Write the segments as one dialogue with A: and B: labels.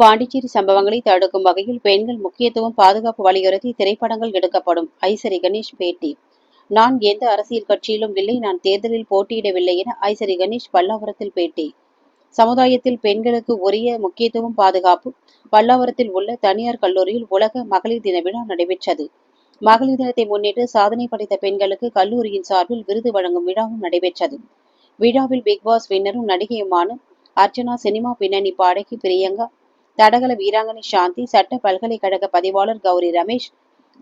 A: பாண்டிச்சேரி சம்பவங்களை தடுக்கும் வகையில் பெண்கள் முக்கியத்துவம் பாதுகாப்பு வலியுறுத்தி திரைப்படங்கள் எடுக்கப்படும். ஐசரி கணேஷ் பேட்டி. நான் எந்த அரசியல் கட்சியிலும் இல்லை நான் தேர்தலில் போட்டியிடவில்லை என ஐசரி கணேஷ் பல்லாவரத்தில் பேட்டி. சமுதாயத்தில் பெண்களுக்கு உரிய முக்கியத்துவம் பாதுகாப்பு பல்லாவரத்தில் உள்ள தனியார் கல்லூரியில் உலக மகளிர் தின விழா நடைபெற்றது. மகளிர் தினத்தை முன்னிட்டு சாதனை படைத்த பெண்களுக்கு கல்லூரியின் சார்பில் விருது வழங்கும் விழாவும் நடைபெற்றது. விழாவில் பிக்பாஸ் வின்னரும் நடிகையுமான அர்ச்சனா சினிமா பின்னணி பாடகி பிரியங்கா தடகள வீராங்கனை சாந்தி சட்ட பல்கலைக்கழக பதிவாளர் கௌரி ரமேஷ்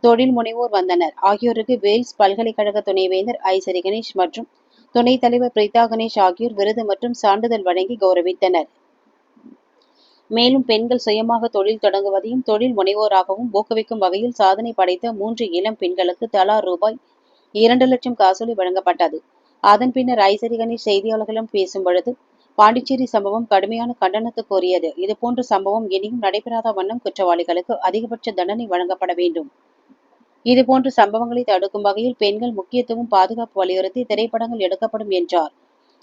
A: தொழில் முனைவோர் வந்தனர். ஆகியோருக்கு வேல்ஸ் பல்கலைக்கழக துணைவேந்தர் ஐசரி கணேஷ் மற்றும் துணைத் தலைவர் பிரீதா கணேஷ் ஆகியோர் விருது மற்றும் சான்றிதழ் வழங்கி கௌரவித்தனர். மேலும் பெண்கள் சுயமாக தொழில் தொடங்குவதையும் தொழில் முனைவோராகவும் ஊக்குவிக்கும் வகையில் சாதனை படைத்த மூன்று இளம் பெண்களுக்கு தலா ரூபாய் இரண்டு லட்சம் காசோலை வழங்கப்பட்டது. அதன் பின்னர் ஐசரி கணேஷ் செய்தியாளர்களிடம் பேசும் பொழுது பாண்டிச்சேரி சம்பவம் கடுமையான கண்டனத்துக்குரியது இதுபோன்ற சம்பவம் இனியும் நடைபெறாத வண்ணம் குற்றவாளிகளுக்கு அதிகபட்ச தண்டனை வழங்கப்பட வேண்டும். இதுபோன்ற சம்பவங்களை தடுக்கும் வகையில் பெண்கள் முக்கியத்துவம் பாதுகாப்பு வலியுறுத்தி திரைப்படங்கள் எடுக்கப்படும் என்றார்.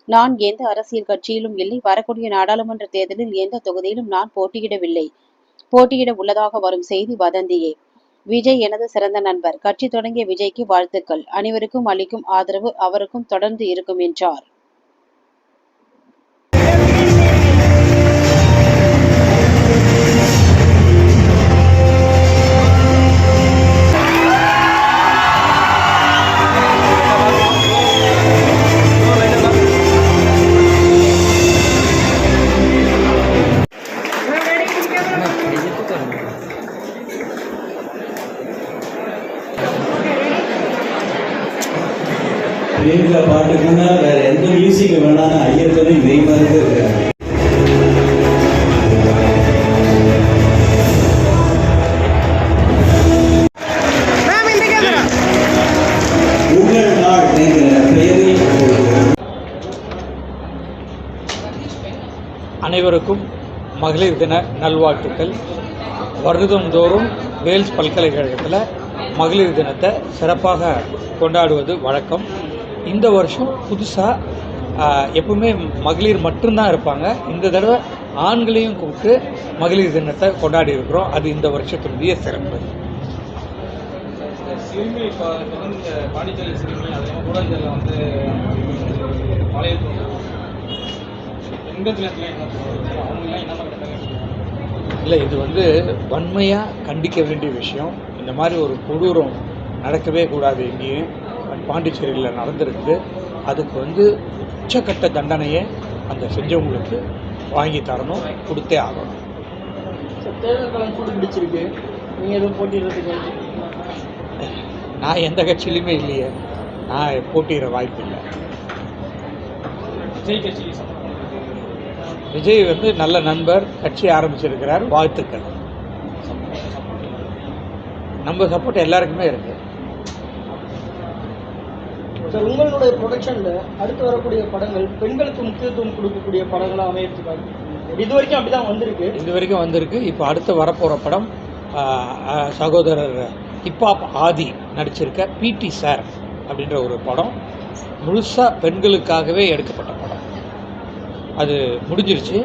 A: நான் எந்த அரசியல் கட்சியிலும் இல்லை. வரக்கூடிய நாடாளுமன்ற தேர்தலில் எந்த தொகுதியிலும் நான் போட்டியிடவில்லை. போட்டியிட உள்ளதாக வரும் செய்தி வதந்தியே. விஜய் எனது சிறந்த நண்பர். கட்சி தொடங்கிய விஜய்க்கு வாழ்த்துக்கள். அனைவருக்கும் அளிக்கும் ஆதரவு அவருக்கும் தொடர்ந்து இருக்கும் என்றார்.
B: பிரியங்கா பாட்டுக்குன்னா வேற எந்த மியூசிக் வேணாலும் ஐயப்பனே பெயரில் ஒரு
C: அனைவருக்கும் மகளிர் தின நல்வாழ்த்துக்கள். வருடந்தோறும் வேல்ஸ் பல்கலைக்கழகத்தில் மகளிர் தினத்தை சிறப்பாக கொண்டாடுவது வழக்கம். இந்த வருஷம் புதுசாக எப்பவுமே மகளிர் மட்டும்தான் இருப்பாங்க. இந்த தடவை ஆண்களையும் கூப்பிட்டு மகளிர் தினத்தை கொண்டாடி இருக்கிறோம். அது இந்த வருஷத்தினுடைய சிறப்பு.
D: சிறுமி இப்போ தொடர்ந்து இந்த பாண்டிச்சேரி சிறுமி அதே வந்து
C: இல்லை இது வந்து வன்மையாக கண்டிக்க வேண்டிய விஷயம். இந்த மாதிரி ஒரு கொடூரம் நடக்கவே கூடாது எங்கேயும் பாண்டிச்சேரியில் நடந்திருக்குது அதுக்கு வந்து உச்சக்கட்ட தண்டனையை அந்த செஞ்சவங்களுக்கு வாங்கி தரணும் கொடுத்தே ஆகணும்.
D: தேர்தல் காலம் சூடு பிடிச்சிருக்கு. நீங்கள் எதுவும் போட்டிடுறதுக்கு
C: நான் எந்த கட்சியிலையுமே இல்லையே. நான் போட்டியிட வாய்ப்பு இல்லை.
D: விஜய் கட்சி
C: விஜய் வந்து நல்ல நண்பர் கட்சி ஆரம்பிச்சிருக்கிறார். வாழ்த்துக்கள். நம்ம சப்போர்ட் எல்லாருக்குமே இருக்குது
E: சார் உங்களுடைய ப்ரொடக்ஷனில் அடுத்து வரக்கூடிய படங்கள் பெண்களுக்கு முக்கியத்துவம் கொடுக்கக்கூடிய படங்களாக அமையறதுக்காக இது வரைக்கும் அப்படி தான் வந்திருக்கு.
C: இது வரைக்கும் வந்திருக்கு. இப்போ அடுத்து வரப்போகிற படம் சகோதரர் ஹிப்ஹாப் ஆதி நடிச்சிருக்க பிடி சார் அப்படின்ற ஒரு படம். முழுசாக பெண்களுக்காகவே எடுக்கப்பட்ட படம். அது முடிஞ்சிருச்சு.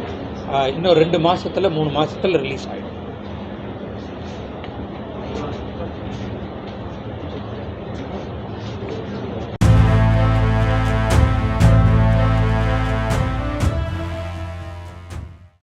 C: இன்னும் ரெண்டு மாதத்தில் மூணு மாதத்தில் ரிலீஸ் ஆகிடும்